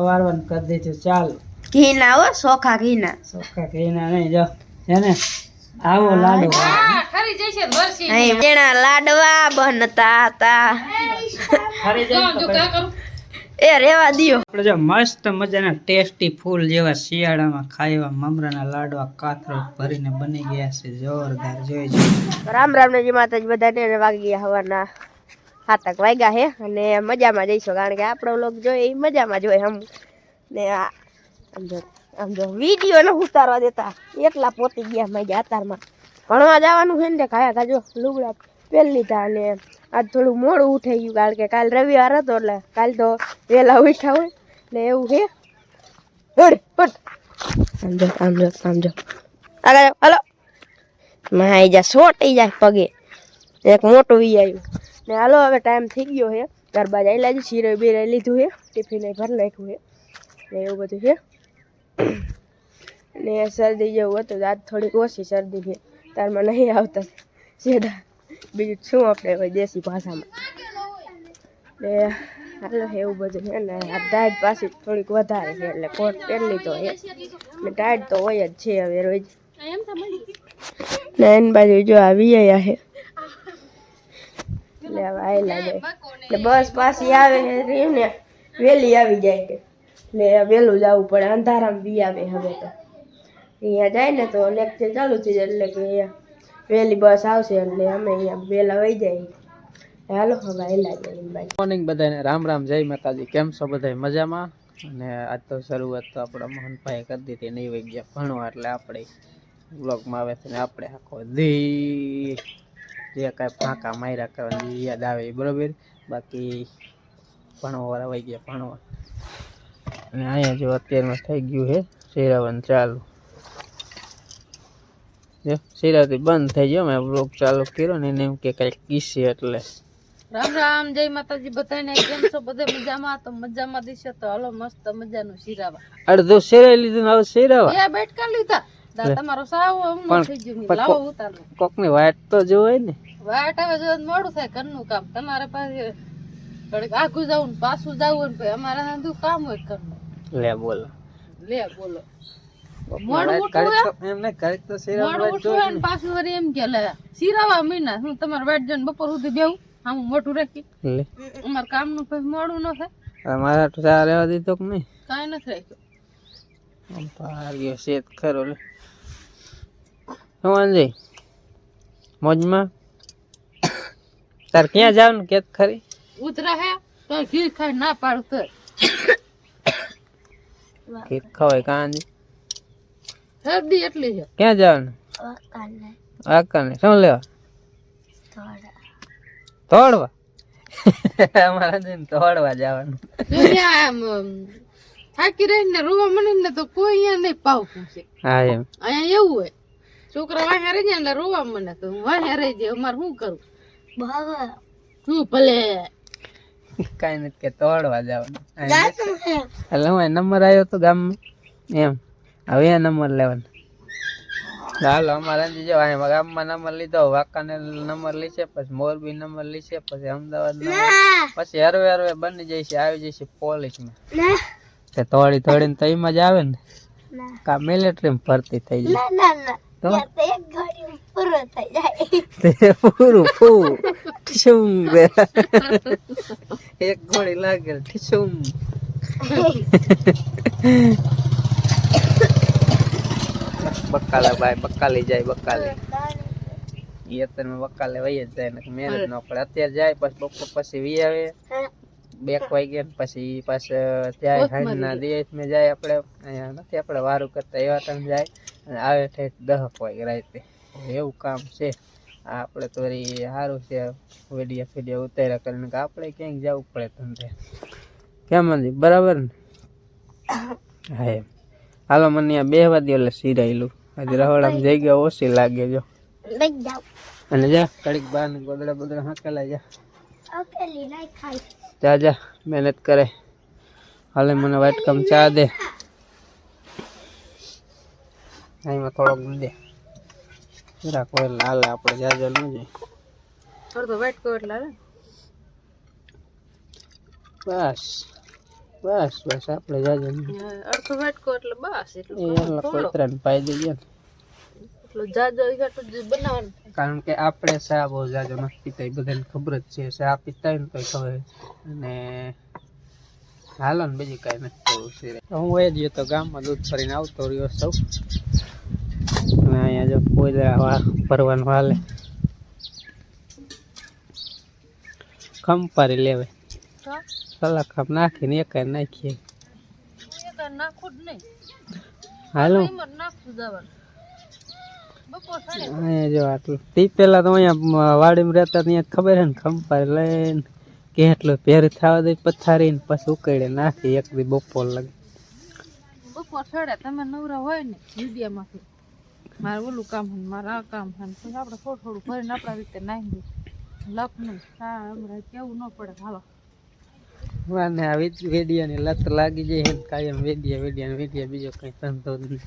વારવાનું કરી દીધું ચાલુ. ઘી ના હો સોખા ઘી ના ચોખ્ખા ઘીના નહીં જો છે ને? આવો લાડુ નહીં તેના લાડવા બનતા હતા. ફરી જાય તો કઈ- એ રેવા દિયો. આપણે જો મસ્ત મજાના ટેસ્ટી ફૂલ જેવા શિયાળામાં ખાવા મમરાના લાડવા કાતરો ભરીને બની ગયા છે. જોરદાર જોઈ જો રામ રામ ને જી માતાજી બધાને વાગી ગયા હવાના. હાથક વાગ્યા હે, અને મજામાં જઈશું, કારણ કે આપણો લોક જોઈએ એ મજામાં જોઈએ હમ. ને આમ જો, આમ વીડિયો ન ઉતારવા દેતા, એકલા પોતી ગયા મજા અતારમાં. ભણવા જવાનું છે ને તે ખાયા ખાજો લુગડા પહેરી લીધા અને આજ થોડું મોડું ઉઠાઈ ગયું, કારણ કે કાલ રવિવાર હતો એટલે કાલ તો વહેલા ઉઠ્યા હોય, ને એવું છે. હેડ હડ સમજો સમજો સમજો આમ આગળ હલો. માં માઈ જા સોટી જાય પગે. એક મોટું વી આવ્યું. ને હાલો, હવે ટાઈમ થઈ ગયો છે. ગરબા જઈ લાજુ શીરો બીરે લીધું છે ટિફિન ભરી નાખ્યું છે. ને એવું બધું છે. ને શરદી જેવું હતું આજ થોડીક ઓછી શરદી છે. તારમાં નહીં આવતા. સીધા. બીજું શું આપણે હોય દેશી ભાષામાં. ને હાલો, એવું બધું છે ને, આ ડાયટ પાછી થોડીક વધારે છે, એટલે કોટ પહેરલી તો છે. ને ડાયટ તો હોય જ છે હવે રોજ. ને એની બાજુ જો આવી આયા છે. એટલે હવે આયલા જાય. એટલે બસ પાછી આવે રહ્યું ને વહેલી આવી જાય કે. એટલે વહેલું જવું પડે અંધારામાં બી આવે હવે તો. અહીંયા જાય ને તો લેક્ચર ચાલુ થઈ જાય એટલે કે અહીંયા વહેલી બસ આવશે એટલે અમે અહીંયા વહેલા વહી જાય. હાલો હવે આયલા જાય મોર્નિંગ બધાને રામ રામ જય માતાજી. કેમ છો બધા મજામાં? અને આજ તો શરૂઆત તો આપણા મોહનભાઈ કરી દીધી નહીં વહી ગયા ભણવા એટલે આપણે બ્લોગમાં આવે છે ને આપણે આખો દી જે કાંઈ ફાંકા માર્યા કરવાની યાદ આવે બરાબર? બાકી ભણવા વહી ગયા ભણવા. અને અહીંયા જો અત્યારમાં થઈ ગયું છે શેરાવન ચાલુ. જો શેરાવતી બંધ થઈ ગયો મેં બ્લોગ ચાલુ કર્યો ને એને એમ કે કંઈક કિસ્સે એટલે. રામ રામ જય માતાજી બધાને કેમ છો? બધે મજામાં? તો મજામાં દિશે તો હાલો મસ્ત મજાનું શીરાવા. અડધો શેરાઈ લીધું હવે શેરાવા. એ બેઠકા લીધા. તમારો સાવ હું થઈ ગયું. લાવો ઉતારો કોકની વાટ તો જોવાય ને. વાટ આવે જો મોડું થાય ઘરનું કામ. તમારે પાસે ઘડીક આઘું જવું ને પાછું જવું ને અમારે સાંધું કામ હોય ઘરનું. લે બોલો. લે બોલો. મોડું ઉઠવું એમ પાછું વળી કે લે શીરાવા મહિના હું તમારે વાટ જઈને બપોર સુધી બેહું. આમ મોટું રાખી. અમારે કામનું પછી મોડું ન થાય. મારા તો ચા રહેવા દીધો કે નહીં? કાંઈ નથી રાખ્યું. આમ ગયો શેત ખરો લે. શું વાંધે? મોજમાં? તાર ક્યાં જાવ ને કેત ખરી? ઉતરા હે તો ઘી ખાઈ ના પાડું તો કેત ખવાય કાંજી શરદી એટલી છે. ક્યાં જવાનું આકાને શું લેવા? તોડવા. અમારા જઈને તોડવા જવાનું. થાકી રહીને રોવા મને ને તો કોઈ અહીંયા નહીં પાવ પૂછે. હા એમ. અહીંયા એવું હોય. છોકરા વાહ્યા રહી જાય એટલે રોવા મને તો વાહ્યા રહી જાય અમારે શું કરું ભલે? કાંઈ નથી કે તોડવા જવાનું. એટલે હું. નંબર આવ્યો તો ગામમાં. એમ. હવે એ નંબર લેવાનો. હાલો અમારા જો અહીંયા ગામમાં નંબર લીધો વાંકાને નંબર લીધે પછી મોરબી નંબર લીધે પછી અમદાવાદ પછી હરવે હરવે બની જશે આવી જશે પોલીસમાં. તે તોડી તોડીને તો એમાં જ આવે ને? કા મિલિટરીમાં ભરતી થઈ જાય? પૂરું પૂરું. ઠીસુમ બે. એક ગોળી લાગે ઠીસુમ. બકાલા ભાઈ બકાલી જાય બકાલી. ઈ અત્યારે બકાલે વહી જ જાય ને મહેનત ન પડે અત્યારે જાય પછી બપોર પછી વી આવે. બે વાગે ને પછી પાછા ત્યાં હાંજના દિવસ મેં જાય આપણે. અહીંયા નથી આપણે વારું કરતા એવા તમે જાય. અને આવે ઠેઠ દહક વાગે રાતે. એવું કામ છે. આ આપણે તો વળી સારું છે વીડિયો ફીડિયો ઉતાર્યા કરીને કે આપણે ક્યાંક જવું પડે ધંધે. કેમ મંદી બરાબર ને? હા એમ. હાલો મને આ બે વાદી એટલે સિરાયેલું. હજી રહોડામાં જગ્યા ઓછી લાગે જો. અને જા કડીક બહાર ને ગોદડા બોદડા હાંકેલા જા. જા જા મહેનત કરે. હાલે મને વાટકામ ચા દે. અહીંમાં થોડોક દે. જરાક કોઈ લાલે આપણે જાજર ન જાય અડધો વાટકો એટલે હાલે. બસ બસ બસ આપણે જાજર અડધો વાટકો એટલે બસ એટલું કોઈ ત્રણ પાઈ દઈએ એટલો જાજો ઈગાટો જ બનાવવાનું. કારણ કે આપણે ચા બહુ જાજો નથી પીતા એ બધાને ખબર જ છે. સા પીતા ને તો ખબર. અને હાલો ને બીજું કાંઈ નથી કરવું છે. હું એ જ તો ગામમાં દૂધ ફરીને આવતો રહ્યો સૌ અને અહીંયા જો કોયલા ભરવાનું હાલે. ખંપારી લેવાય. કલાક નાખીને એક નાખીએ. હાલો. અહીંયા જો આટલું. તે પેલા તો અહીંયા વાડીમાં રહેતા ત્યાં ખબર છે ને ખંપારી લઈને કે એટલું પેર થવા દે પથારી ને પછી ઉકેડે નાખી એક દી બપોર લગે. બપોર સાડે તમે નવરા હોય ને મીડિયામાંથી. મારે ઓલું કામ હોય મારે આ કામ હોય પછી આપણે થોડું થોડું ભરીને આપણા રીતે નાખી દઈએ. લપ નહીં હા હમણાં કેવું ન પડે. હાલો. મને આ વેડિયાની લત લાગી જાય કાયમ વેડિયા વેડિયા વેડિયા બીજો કઈ ધંધો નથી.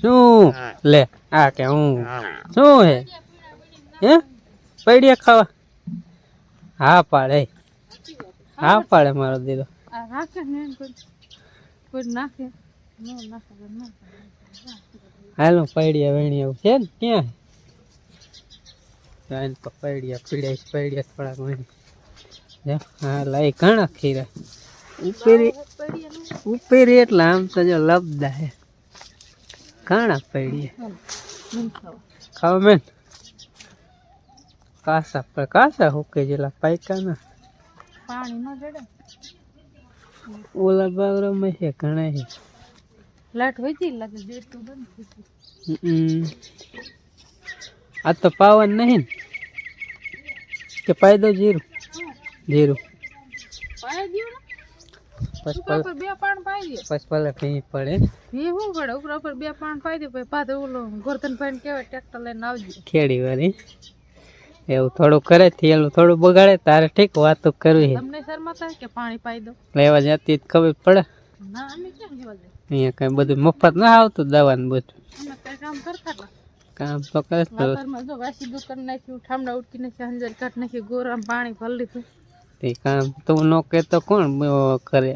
શું? લે આ કે હું? શું હે? હે? પૈડિયા ખાવા? હા પાડે. હા પાડે મારો દીદો. આ રાખે ને કોઈ નાખે ન નાખે. હાલો પૈડિયા વેણિયા છે ને ક્યાં જાઈને તો પૈડિયા પીડ્યા પૈડિયા થોડાક વેણી હા લાઈ ઘણા ખીરા. ઉપેરી ઉપેરી એટલે આમ તો જો લબદા હે. ઘણા પૈડિયા. ખાવ મેન કાસા પર કાસા હુકે જેલા પાયકાના. પાણી ન જડે. ઓલા બાવરામાં છે ઘણા છે. લાટ વધી લાગે બંધ થઈ ગયું. હમ. આ તો પાવન નહીં ને? કે પાઈ દો જીરું. જીરું પાઈ દે. થોડું કરે થયેલું થોડું બગાડે તારે ઠીક વાતો કરવી તમને શરમા કે પાણી પાઈ દો લેવા જતી ખબર પડે. ના અમે કેમ જોવા જાય અહીંયા કઈ બધું મફત ના આવતું દવા ને બધું કામ તો કરે તો વાસી દુકાન નાખ્યું ઠામડા ઉટકી નાખી હંજર કાઢ નાખી ગોરામ પાણી ભરી લીધું. તે કામ તું ન તો કોણ કરે?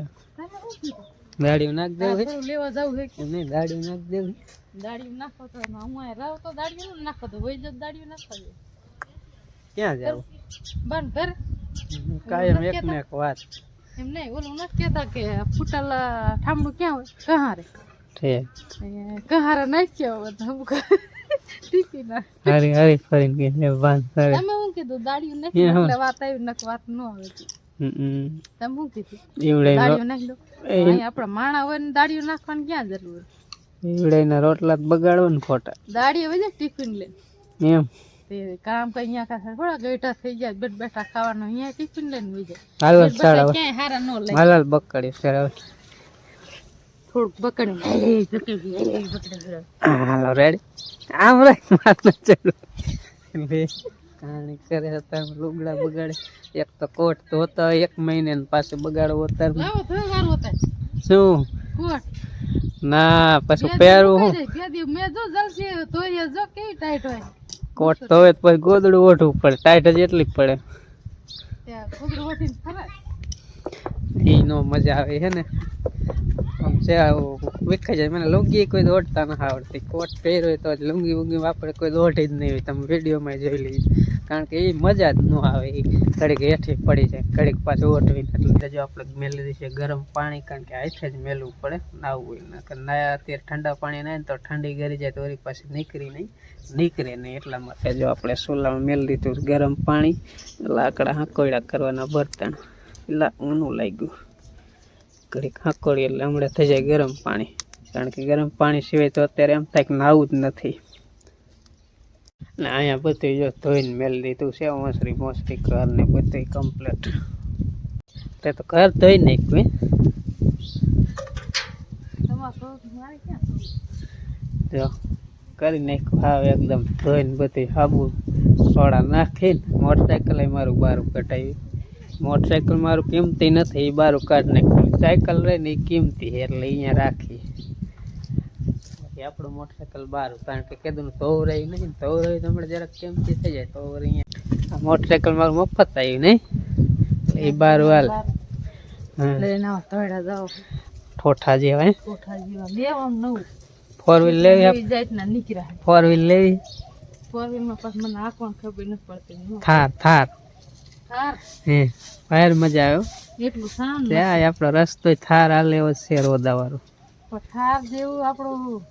દાડી નાખ દેવું. લેવા જાવ હે કે? નહીં દાડી નાખ દેવું. દાડી નાખો તો હું રાવ તો દાડી ન નાખો તો વહી જ દાડી નાખવા દે. ક્યાં જાવ? બન કર. કાયમ એક ને એક વાત. એમ નહીં ઓલું નથી કહેતા કે ફૂટાલા ઠામડું ક્યાં હોય? કહારે કહારે નહીં કહેવા બધા અમુક હરી હરી તમે શું કીધું દાડિયું એટલે વાત આવી નક વાત ન આવે. તમે શું કીધું? ઈવડે દાડિયું નાખી દો. આપણા માણા હોય ને દાડિયું નાખવાની ક્યાં જરૂર ઈવડે ના રોટલા બગાડવા ને ખોટા. દાડિયું હોય ટિફિન લે એમ. તે કામ કઈ અહીંયા કાંઈ થોડા ગઈઠા થઈ જાય બેઠ બેઠા ખાવાનું. અહીંયા ટિફિન લઈને વહી જાય. હાલ બેઠા ક્યાંય હારા ન લે હાલ બકડી સર થોડુંક બકડી બકડી બકડી હાલો રેડી આમ રે મારને ચલો. લે કાણી કરે હતા લુગડા બગાડે. એક તો કોટ તો હતો એક મહિને ને પાછું બગાડવો હતા શું? કોટ. ના પછી પહેરવું હું. મેં જો જલસી તો એ જો કેવી ટાઈટ હોય. કોટ તો હોય પછી ગોદડું ઓઢવું પડે ટાઈટ જ એટલી પડે. એ નો મજા આવે છે ને. વિખાઈ જાય મને લુંગી કોઈ દોડતા ના આવડતી. કોટ પહેર્યો હોય તો જ લુંગી વુંગી વાપરે, કોઈ દોડે જ નહીં તમે વિડીયોમાં જોઈ લઈએ કારણ કે એ મજા જ ન આવે. એ ઘડીક હેઠી પડી જાય, ઘડીક પાછું ઓટવીને એટલે જો આપણે મેલી દઈએ ગરમ પાણી, કારણ કે હાથે જ મેલવું પડે. નાવું નકર નાયા અત્યારે ઠંડા પાણી નાય તો ઠંડી ગરી જાય તો ઓરી પાછી નીકળી નહીં. નીકળે નહીં એટલા માટે. જો આપણે સોલામાં મેલી દીધું ગરમ પાણી, લાકડા હાંકોયડા કરવાના બર્તન. એટલે ઊનું લાગ્યું. ઘડીક હાંકોડી એટલે હમણાં થઈ જાય ગરમ પાણી. કારણ કે ગરમ પાણી સિવાય તો અત્યારે એમ થાય કે નાવું જ નથી. ને અહીંયા બધું જો ધોઈને મેળ દીધું છે મોસરી મોસરી ઘર ને બધું કમ્પ્લીટ તે તો ઘર ધોઈ નાખ્યું. જો કરી નાખ્યું હા એકદમ ધોઈને બધી સાબુ સોડા નાખીને મોટરસાઇકલ મારું બારું કટાવ્યું મોટરસાઇકલ મારું કિંમતી નથી એ બારું કાઢ નાખ્યું. સાયકલ રહે ને એ કિંમતી એટલે અહીંયા રાખી બાકી આપણું મોટરસાઇકલ બારું કારણ કે કીધું તો રહી નહીં તો રહી તો હમણાં જરાક કિંમતી થઈ જાય તો અહીંયા. આ મોટરસાઇકલ મારું મફત આવ્યું નહીં એ બારું હાલ. ઠોઠા જેવા ફોર વ્હીલ લેવી ફોર વ્હીલ લેવી. ફોર વ્હીલમાં પાછ મને આંખમાં ખબર નથી પડતી. થાર થાર. હે બહાર મજા આવ્યો? એટલું સારું ત્યાં આપણો રસ્તો થાર હાલે એવો છે રોદા વાળો થાર જેવું આપણું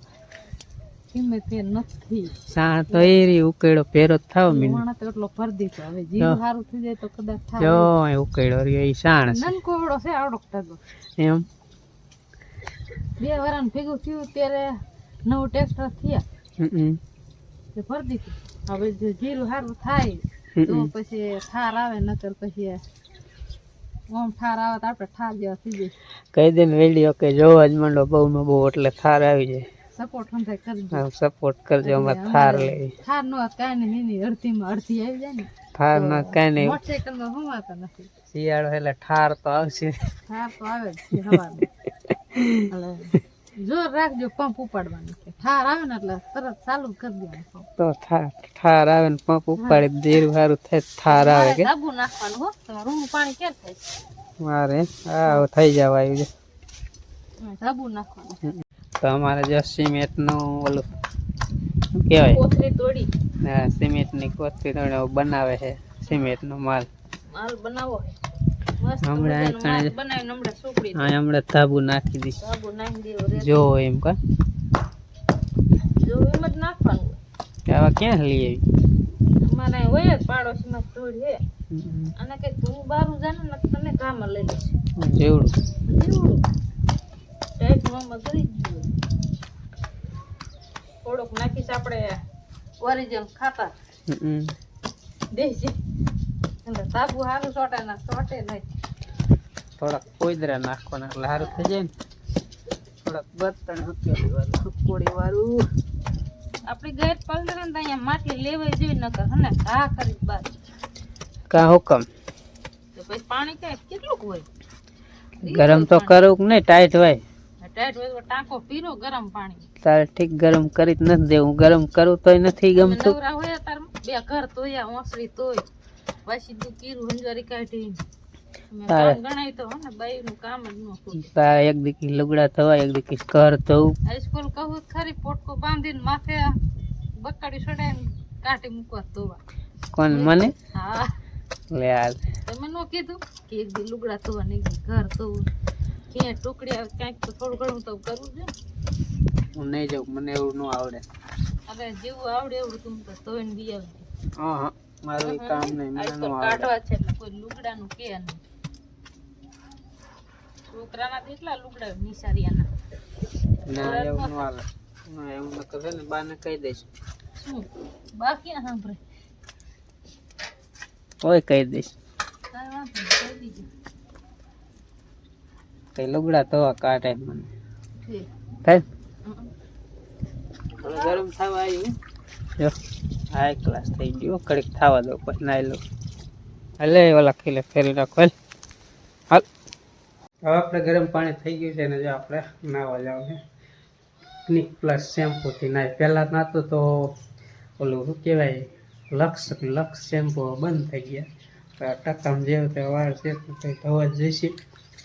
કિંમત નથી. તો ઉકેડો પેરો થાવ મીન. માણસ તો એટલો ફરદી છે હવે જીવ સારું થઈ જાય તો કદાચ થાર જો ઉકેડો એ સાણ છે. નનકોવડો છે આવડો ટગો એમ? બે વરાન ભેગું થયું ત્યારે નવું ટેક્ટર થયા. હમ તે ફરદી હવે જો જીરું સારું થાય તો હમ. પછી ઠાર આવે નકર પછી ઓમ ઠાર આવે તો આપણે ઠાર જેવા થઈ જાય કહી દે ને વીડિયો કે જોવા જ માંડો બહુ નો બહુ એટલે થાર આવી જાય. સપોર્ટ સમજાય કરજો. હા સપોર્ટ કરજો થાર લેવી. ઠાર નો કાંઈ નહીં એની અડધીમાં અડધી આવી જાય ને. થાર નો કાંઈ નહીં. મોટરસાઇકલમાં હમાતા નથી. શિયાળો એટલે ઠાર તો આવશે. ઠાર તો આવે જ છે હવામાં જોર રાખજો પંપ ઉપાડવાનું કે ઠાર આવે ને એટલે તરત ચાલુ કરી દેવાનું તો ઠાર આવે ને પંપ ઉપાડી જીરું સારું થાય ઠાર આવે કે? સાબુ નાખવાનું હો. રૂમ પાણી ક્યારે થાય? મારે હા થઈ જવા આવ્યું છે. સાબુ નાખવાનું. તો અમારે જો સિમેન્ટનું ઓલું શું કહેવાય? કોથળી તોડી. હા સિમેન્ટની કોથળી તોડી બનાવે છે સિમેન્ટનો માલ. માલ બનાવો. હમણાં. હા હમણાં ધાબુ નાખી દી. સાબુ નાખી જો એમ કા? જો એમ જ નાખવાનું. આવા ક્યાં લઈ આવી? અમારે હોય જ પાડોશીમાં થોડી હે. અને કઈ તું બારું જાને ને તને કામ લઈ લઈશ જેવડું. જેવડું. ટાઈટ મોમાં કરી દીધું. થોડોક નાખીશ આપણે ઓરિજિનલ ખાતા. દેશી. સાબુ સારું ચોટે ના ચોટે નહીં. થોડાક કોઈદરા નાખવાના એટલે સારું થઈ જાય ને. થોડાક બર્તન હકેલી વાળું હકોડી વાળું. આપણી ગેટ પલટે ને અહીંયા માટલી લેવાય જોઈએ નકર હને? ઘા કરી બાદ કા હુકમ તો પછી પાણી કઈ કેટલું હોય? ગરમ તો કરવું કે નહીં ટાઈટ હોય. ટાઈટ હોય તો ટાંકો પીરો ગરમ પાણી. તારે ઠીક ગરમ કરી જ નથી દેવું. ગરમ કરું તોય નથી ગમતું. નવરા હોય તાર બે ઘર તોય ઓસરી તોય. પછી તું કીરું હંજવારી કાઢી તમે તારે. કામ ગણાય તો હે ને બાઈ નું કામ જ ન ખૂટે તારે એક દીકી લુગડા થવા એક દીકી ઘર થવું હાઈસ્કૂલ કહું ખરી પોટકો બાંધીને માથે બકાડી ચડાવીને કાઢી મૂકવા તોવા કોણ મને? હા. લે હાલ. તમે નો કીધું કે એક દી લુગડા ધોવા ને એક દી ઘર ધોવું. ક્યાંય ટુકડી આવે ક્યાંક તો થોડું ઘણું તો કરવું છે હું નહીં જાઉં મને એવું ન આવડે. હવે જેવું આવડે એવું તું તો ધોઈને બી હા હા. મારું કામ નહીં મને નો કાઢવા છે એટલે કોઈ લુગડાનું કે નહીં. છોકરાના તો એટલા લુગડા હોય નિશારિયાના ના એવું નો હાલે. ના એવું ન કરે ને બાને કહી દઈશ. શું? બાકી ના સાંભળે. ઓય કહી દઈશ. કાંઈ વાંધો નહીં, કહી દીજો. કઈ લુગડા તો કાઢે મને. થાય. ગરમ થવા આવ્યું જો. હાઈ ક્લાસ થઈ ગયો. કડીક થવા દો પછી નાઈ લો. હલે ઓલા ખીલે ફેરી નાખો, હાલ. હાલ. હવે આપણે ગરમ પાણી થઈ ગયું છે ને જો આપણે નાવા જાવ છે. ક્લિક પ્લસ શેમ્પૂથી નાય. પહેલાં નાતું તો ઓલું શું કહેવાય? લક્ષ લક્ષ શેમ્પૂ બંધ થઈ ગયા. ટકામ જેવું તે વાળ છે, તો ધોવા જઈશે.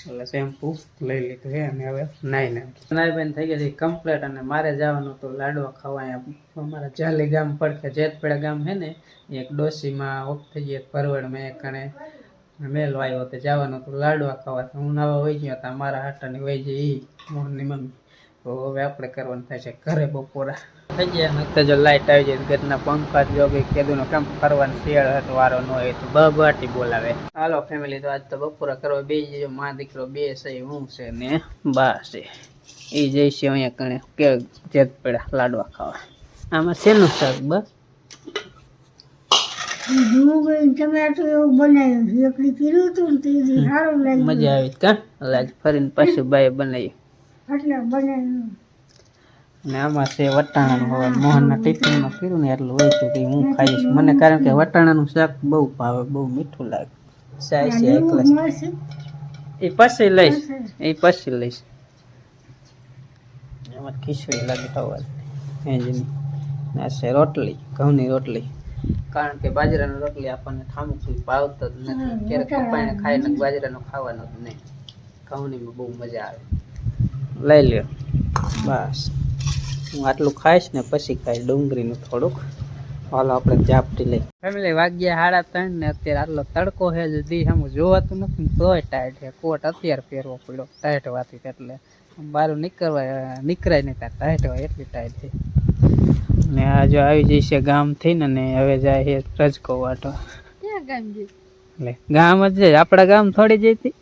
એટલે શેમ્પૂ લઈ લીધું છે અને હવે નાઈ ને નાઈ થઈ ગઈ કમ્પ્લેટ અને મારે જવાનું તો લાડવા ખાવા અમારા જાલી ગામ પડખે, જેતપેડા ગામ છે ને, એક ડોસીમાં ઓફ થઈ ગઈ, એક પરવડ મેં એક કણે મેલ આવ્યો તો જવાનું તો લાડવા ખાવા. તો હું નવા વહી ગયો હતા મારા હાટાની વહી જઈ મોહનની મમ્મી. તો હવે આપણે કરવાનું થાય છે ઘરે બપોરા. થઈ ગયા. ને તો જો લાઇટ આવી જાય ઘરના પંખા જોગી. કીધું કામ ફરવાનું શિયાળ હતો વારો ન હોય તો બબાટી બોલાવે. હાલો ફેમિલી તો આજ તો બપોરા કરવા બે જજો મા દીકરો બે છે હું છે ને બા છે. એ જઈશે અહીંયા કણે કે જેત પડ્યા લાડવા ખાવા. આમાં શેનું શાક બસ મજા આવી કા? ફરીને પાછું બાય બનાવી ને આમાં છે વટાણાનું હવે મોહનના ટિફિનમાં કર્યું ને એટલું હોય તો હું ખાઈશ. મને કારણ કે વટાણાનું શાક બહુ ભાવે બહુ મીઠું લાગે. સાય છે એ પછી લઈશ એ પછી લઈશ. એમાં ખીચડી લાગે ખવા હેજની આ છે રોટલી ઘઉંની રોટલી. કારણ કે બાજરાની રોટલી આપણને ઠામુક ભાવતો જ નથી. ક્યારેક પપ્પાને ખાઈને બાજરાનો ખાવાનો જ નહીં. ઘઉંની બહુ મજા આવે. લઈ લ્યો. બસ. હું આટલું ખાઈશ ને પછી ખાઈશ ડુંગળીનું થોડુંક. હાલો આપણે ચાપટી લઈ. ફેમિલી વાગ્યા સાડા ત્રણ ને અત્યારે આટલો તડકો છે જલ્દી હમ જોવાતું નથી તોય ટાઈટ છે. કોટ અત્યારે પહેરવો પડ્યો ટાઈટ હોવાથી એટલે. બહાર નીકળવા નીકળાય નહીં ત્યાં ટાઈટ હોય એટલી ટાઈટ છે. ને આ જો આવી જઈશે ગામ થઈને ને હવે જાય છે રજકો વાટો ગામ એટલે ગામ જ છે. આપણા ગામ થોડી જઈતી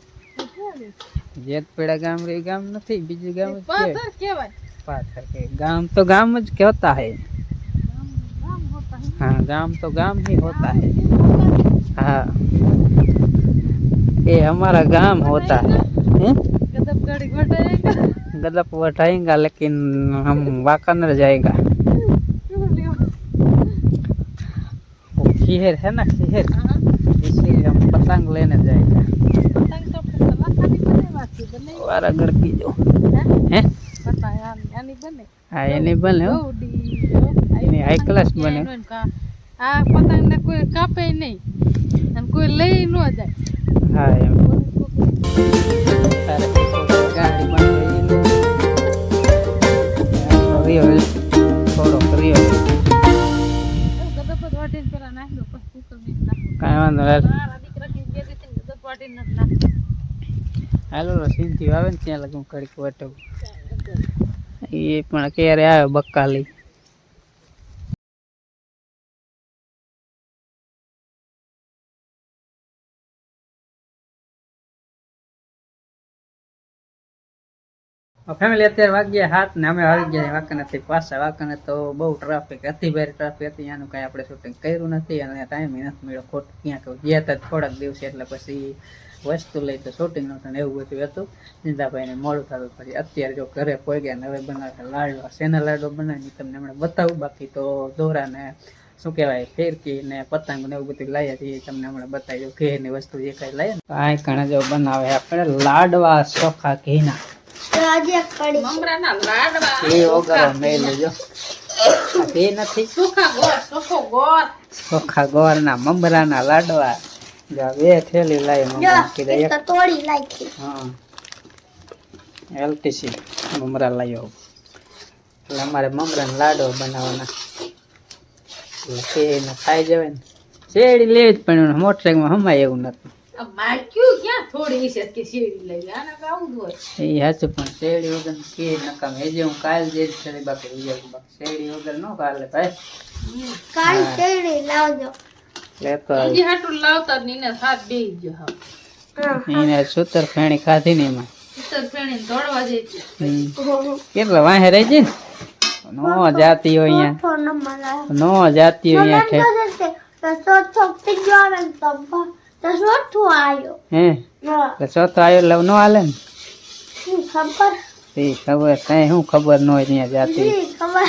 જેતપેડા ગામ રે ગામ નથી બીજું ગામ જ पास तो के गाँव तो गाँव क्या होता है। हाँ गाँव तो गाँव ही होता है। हाँ। ये हमारा गाँव होता है। गदप बैठाएँगा लेकिन हम वाकानर जाएगा। वो शहर है ना शहर इसलिए हम पतंग लेने जाएगा। पतंग तो हमारा तो घर की जो। है? હા એની બને એની હાઈ ક્લાસ બને. આ પતંગને કોઈ કાપે નહીં. અને કોઈ લઈ ન જાય. હા એમ. હાલો. સીનથી આવે ને ત્યાં લગું કડીક વટવું. એ પણ ક્યારે આવે બકાલી ફેમિલી અત્યારે વાગ્યા હાથ ને અમે આવી ગયા વાંકાનેથી પાછા. વાંકાને તો બહુ ટ્રાફિક હતી ભારે ટ્રાફિક હતી. એનું કાંઈ આપણે શૂટિંગ કર્યું નથી અને ટાઈમ નથી મળ્યો. ખોટ ક્યાંક ગયા હતા થોડાક દિવસે એટલે પછી વસ્તુ લઈ તો શૂટિંગ નહોતું એવું બધું હતું. જીંદાભાઈને મોડું થતું પછી અત્યારે જો ઘરે પોઈ ગયા નવે હવે બનાવે લાડવા. શેના લાડવા બનાવીને તમને હમણાં બતાવું. બાકી તો દોરાને શું કહેવાય ફેરકી ને પતંગ ને એવું બધું લાવ્યા છીએ. તમને હમણાં બતાવી દઉં. ઘેરની વસ્તુ જે કાંઈ લાવીએ ને. કાંઈ કણા જો બનાવે આપણે. લાડવા ચોખા ઘીના. મમરાના લાડવા. એ વગર મેં લેજો. નથી. સુખા ગોળ સુખો ચોખા ગોળના મમરાના લાડવા. જો બે થેલી લાવી મમ્મી કીધા એક તોડી લાખી હા. એલટીસી મમરા લાવ્યો એટલે અમારે મમરાનો લાડો બનાવવાના. એટલે ખાઈ જવાય ને. શેરડી લેવી જ પણ મોટરસાઇકલમાં હમાય એવું નથી. એ સાચું પણ શેરડી વગર કે નકામ. એ જે હું કાલ જે બાકી શેરડી વગર ન કાલે ભાઈ. કાલ શેરડી લાવજો. કેટલા વાહે રહી છે ને? નો જાતી હોય અહીંયા. નો જાતી હોય ચોથું આવ્યો લવ નો હાલે ને? ખબર? કઈ શું ખબર ન હોય ત્યાં જાતી. ખબર.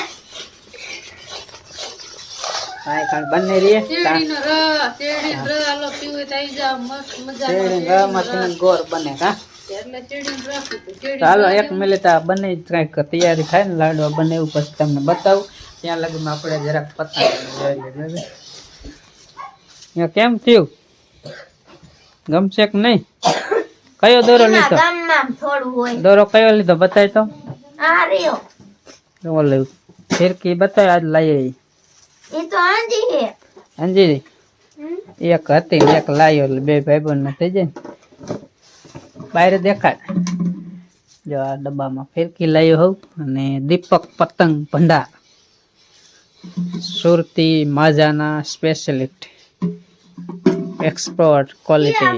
કાંઈ કાંઈ બંને રહીએ શેરડીનો રસ શેરડીનો રસ આલો પીવે થઈ જા મસ્ત મજા મજાનો શેરડી ગળામાંથી ગોર બને કા શેરડીનો રસ. શેરડીનો ચાલો એક મિનિટ આ બંને કંઈક તૈયારી થાય ને લાડવા બને એવું પછી તમને બતાવું. ત્યાં લગીમાં આપણે જરાક પતા કેમ થયું? ગમશે કે નહીં? કયો દોરો લીધો? ગામમાં થોડું હોય. દોરો કયો લીધો? બતાય તો. આ રહ્યો. ઓલે ફિરકી બતાય આજ લાવી એ તો આંજી છે. અંજીરી એક હતી એક લાવ્યો એટલે બે ભાઈબંધ ને થઈ જાય બહાર દેખાડ જો આ ડબ્બામાં ફિરકી લાવ્યો હોઉં અને દીપક પતંગ ભંડાર. સુરતી માજાના સ્પેશિયલિસ્ટ એક્સપોર્ટ ક્વોલિટી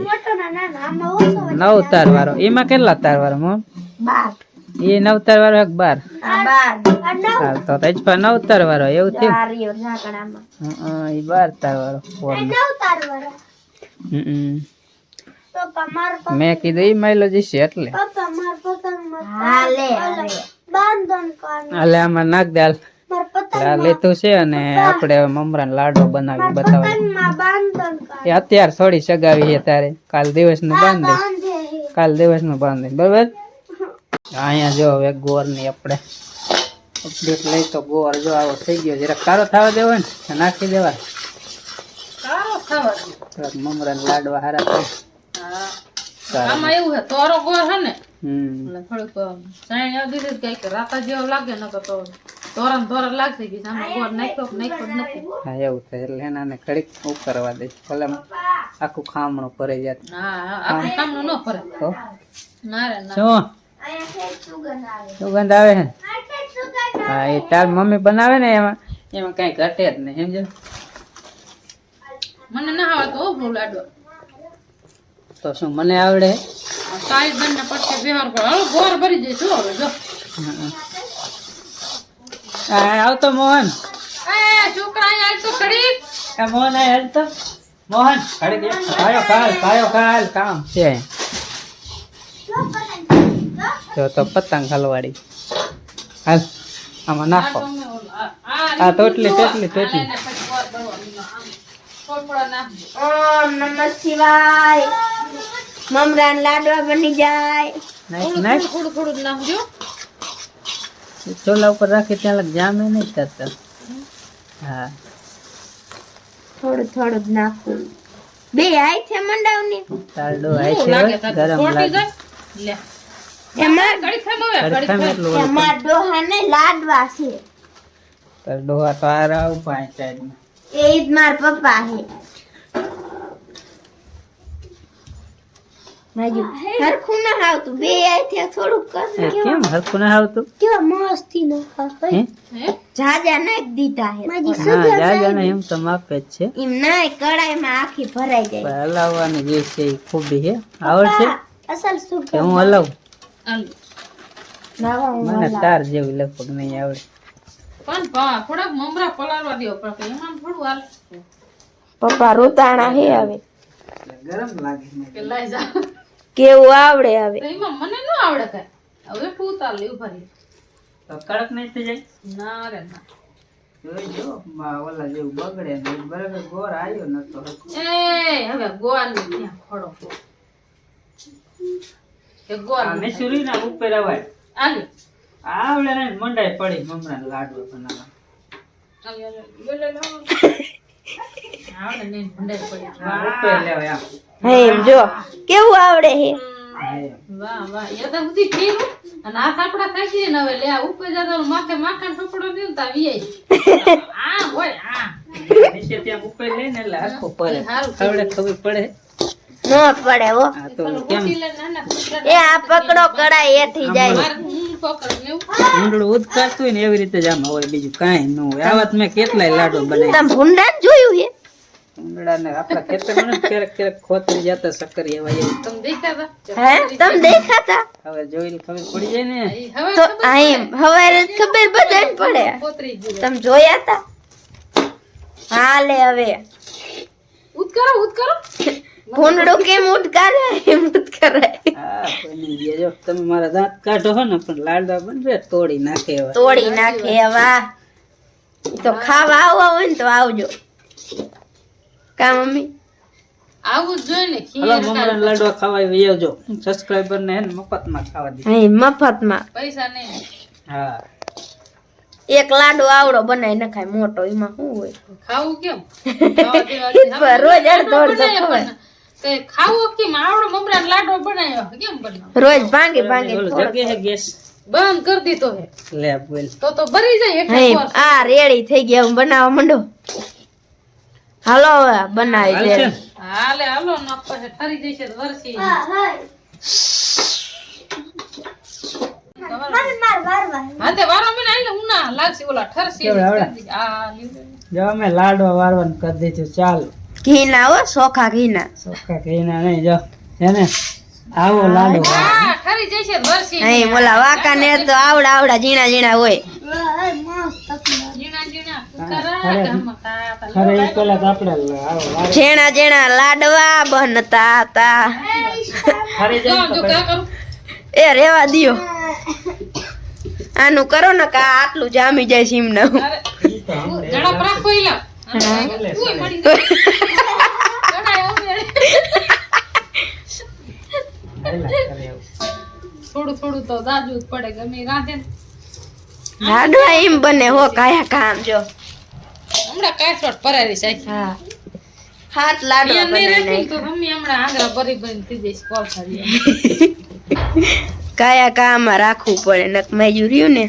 નવ તાર વાળો એમાં કેટલા તાર વાળો મોમ બાર. એ નવતર વાળો એક બાર. તો રજપા નવ નવતર વાળો એવું થયું? એ બાર તાર વાળો મેં કીધું એ માઇલોજી જશે એટલે. હાલે આમાં નાખ દે હાલ માર પતંગ આ લીધું છે અને આપણે મમરા લાડો બનાવી કર એ અત્યારે થોડી સગાવી છે તારે. કાલ દિવસનું બાંધી. કાલ દિવસ દિવસનું બાંધી. બરોબર? અહીંયા જો હવે ગોળની આપણે અપડેટ લઈ તો ગોર જો આવો થઈ ગયો. જરાક કારો થવા દેવો ને નાખી દેવા મમરા દે. લાડવા હારા થાય. આમાં એવું તોરો ગોર ને દીધી રાતા જેવો લાગે ન તો તોરા ને તોરા લાગશે કે આમાં ગોર નાખ્યો નાખ્યો નથી. હા એવું થાય. એટલે એનાને ઘડીક કરવા દે. ભલે આખું ખામણું ભરાઈ જાય હા ન ના રે ના. સુગંધ આવે છે હા એ તાર મમ્મી બનાવે ને એમાં એમાં કઈ ઘટે જ નહીં સમજો મને ના આવડતો તો લાડો તો શું મને આવડે સાઈડ બંને પડશે વ્યવહાર કરો હાલો ગોર ભરી જઈશું હવે જો હા આવતો મોહન છોકરા અહીંયા ખડી મોહન આ હેલ તો મોહન એક કાયો કાલ કાયો કાલ કામ છે જો તો પતંગ હલવાડી. હાલ આમાં નાખો. આ ટોટલી ટોટલી ટોટલી ઓમ નમઃ શિવાય. મમરાન લાડવા બની જાય. નાખ નાખ. થોડું થોડું નાખજો ચોલા ઉપર રાખી ત્યાં લગ જામે નહીં કરતા હા. થોડું થોડું જ નાખવું બે આય છે મંડાવની. તારડો આય છે ગરમ લાગે. લે. લાડવા છે. ડોહા તો આ રાવ પાંચ એ ઈદ માર પપ્પા હે. માજુ હરખું ના આવતું બે આઈ થોડુંક કર કેમ હરખું ના આવતું કેવા મસ્તી ના હે? હે? જાજા નાખ દીધા હે. હા જાજા ને એમ તો માપે જ છે. એમ નાય કડાઈમાં આખી ભરાઈ જાય. હલાવવાની જે છે એ ખૂબી છે આવડશે? અસલ સુગ કે હું હલાવું? હું મને તાર જેવી લગભગ નહીં આવડે. પણ પા થોડાક મમરા પલાળવા દો પણ એમાં થોડું હાલ પપ્પા રોતાણા હે આવે ગરમ લાગે કે લઈ જા. કેવું આવડે આવે એમાં મને ન આવડે કઈ. હવે તું ઉતાર લે ઊભા તો કડક નહીં થઈ જાય? ના રે ના. જોઈ જો માં ઓલા જેવું બગડે ને બરાબર ગોર આવ્યો નતો. એ હવે ગોળ ને ત્યાં ખડો કે ગોળ આ મેસુરી ના ઉપર આવાય આલે આવડે ને મંડાઈ પડી મમરા લાડવા બનાવવા આલે, આલે. લે, લે, લે. આવડે નહીં ભંડારી પડી આ ઉપર લેવાય આમ હે એમ જો કેવું આવડે હે હે. વાહ વાહ એ તો બધી ઠીક અને આ સાપડા ખાઈ જઈએ ને હવે લે આ ઉપર જતો માથે માખણ ટુકડો દે ને તા વીઆઈ આ હોય આ નીચે ત્યાં ઉપર લઈને એટલે આખો પડે હારું ખવડે ખબર પડે ન પડે હો. એ આ પકડો કડાઈ એથી જાય. મારે હું પકડ લેવું ઊંડળું ઉદકાતું હોય ને એવી રીતે જ આમાં હોય બીજું કાંઈ ન હોય. આવા મેં કેટલાય લાડુ બનાવી તમે ભૂંડા જોયું હે? ઊંડળાને આપણા ખેતરમાં ક્યારેક ક્યારેક ખોતરી જતા સક્કરી એવા એવું. તમે દેખ્યા હે? તમે દેખાતા? હવે જોઈને ખબર પડી જાય ને. તો આ એમ ખબર બધાને પડે. તમે જોયા હતા હાલે હવે. ઉતકારો ઉતકારો ભૂંડડું કેમ ઉટકારે એમ ઉટકારે હા જો તમે મારા દાંત કાઢો હો ને પણ લાડવા બનશે તોડી નાખે એવા. તોડી નાખે વાહ તો ખાવા આવવા હોય ને તો આવજો. કા મમ્મી? આવું જોઈએ ને ખીર મમરા લાડવા ખાવા આવી આવજો. સબસ્ક્રાઈબર ને મફતમાં ખાવા દે. હે મફતમાં. પૈસા નહીં. હા. એક લાડુ આવડો બનાવી નખાય મોટો એમાં શું હોય? ખાવું કેમ? રોજ અડધો અડધો ખવાય. પણ. તે ખાવો કે આવડો મમરા લાડવો બનાવ્યો કેમ બનાવ્યો રોજ ભાંગે ભાંગે જગ્યા હે ગેસ. બંધ કરી દીધો હે. લે બોલ. તો તો ભરી જાય એટલે આ રેડી થઈ ગયા હું બનાવવા માંડો. હાલો બનાવી દે. હાલે હાલો ન પછી ઠરી જશે વરસી હા અમે લાડવા વારવાનું કરી દીધું ચાલ. ઘી ના હો સોખા ઘીના. સોખા ઘીના નહીં જો હે ને આવો લાડો ખરી જશે તો વરસી હે વાકા ને તો આવડા આવડા ઝીણા ઝીણા હોય. ઝીણા ઝીણા લાડવા બનતા હતા ખરે જો જાય જો તો કા કરું? એ રેવા દિયો. આનું કરો ને કા આટલું જામી જાય સીમ એમને થોડું થોડું તો દાજુ જ પડે ગમે ને. લાડવા એમ બને હો કાયા કામ જો. હમણાં કાસવટ પરારી સાચી હા. હાથ લાડવા એ નહીં. તો મમ્મી હમણાં આંગળા ભરી ભરીને થઈ જઈશ કોથળી કયા કામમાં રાખવું પડે નક મેજુ રહ્યું ને.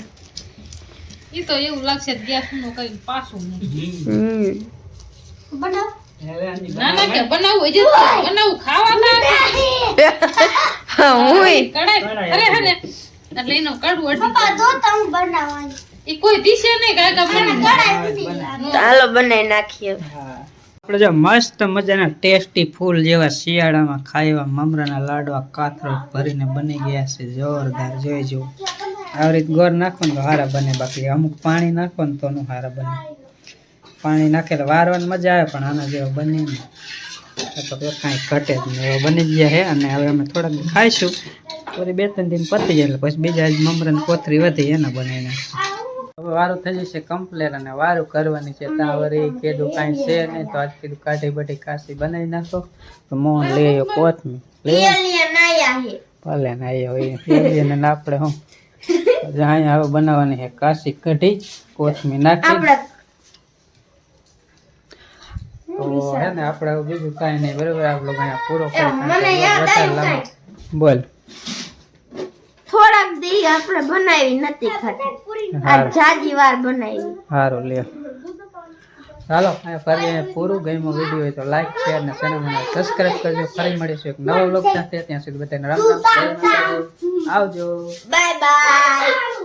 એ તો એવું લાગશે ગેસનું કરીને પાછું નહીં. હમ ના ના કે બનાવવું હજી તો ખાવા ના હુંય કડાય અરે હે ને એટલે એનો કડવું અડી એ કોઈ દિશે નહીં કાકા બને ચાલો બનાવી નાખીએ આપણે જો મસ્ત મજાના ટેસ્ટી ફૂલ જેવા શિયાળામાં ખાવા મમરાના લાડવા કાથરો ભરીને બની ગયા છે જોરદાર જોઈ જો આવી રીતે ગોળ નાખો ને તો હારા બને બાકી. અમુક પાણી નાખો ને તો નું હારા બને. પાણી નાખે તો વારવાની મજા આવે પણ આના જેવો બને ને તો કાંઈ ઘટે જ નહીં. એવો બની ગયા છે અને હવે અમે થોડાક ખાઈશું. પછી બે ત્રણ દિન પતી જાય એટલે પછી બીજા જ મમરાની કોથરી વધી એને બનાવીને હવે વારું થઈ જશે કમ્પ્લેટ અને વારું કરવાની છે. ત્યાં વળી કીધું કાંઈ છે નહીં તો આજ કીધું કાઢી બટી કાશી બનાવી નાખો. તો મોહન લઈ આવ્યો કોથમી. ભલે ના આવ્યો એને આપણે હું. અહીંયા હવે બનાવવાની છે કાશી કઢી કોથમી નાખી. તો હે ને આપણે હવે બીજું કાંઈ નહીં બરોબર? આપણે અહીંયા પૂરો કરી બોલ. થોડાક દી આપણે બનાવી નથી ખાતી આ હારું જાજી વાર બનાવી. સારું લ્યો. અહીંયા ફરી પૂરું ગયું વીડિયો હોય તો લાઈક શેર અને ચેનલને સબસ્ક્રાઇબ કરજો. ફરી મળીશું એક નવો વ્લોગ સાથે. ત્યાં સુધી બધાને રામ રામ. આવજો. Bye bye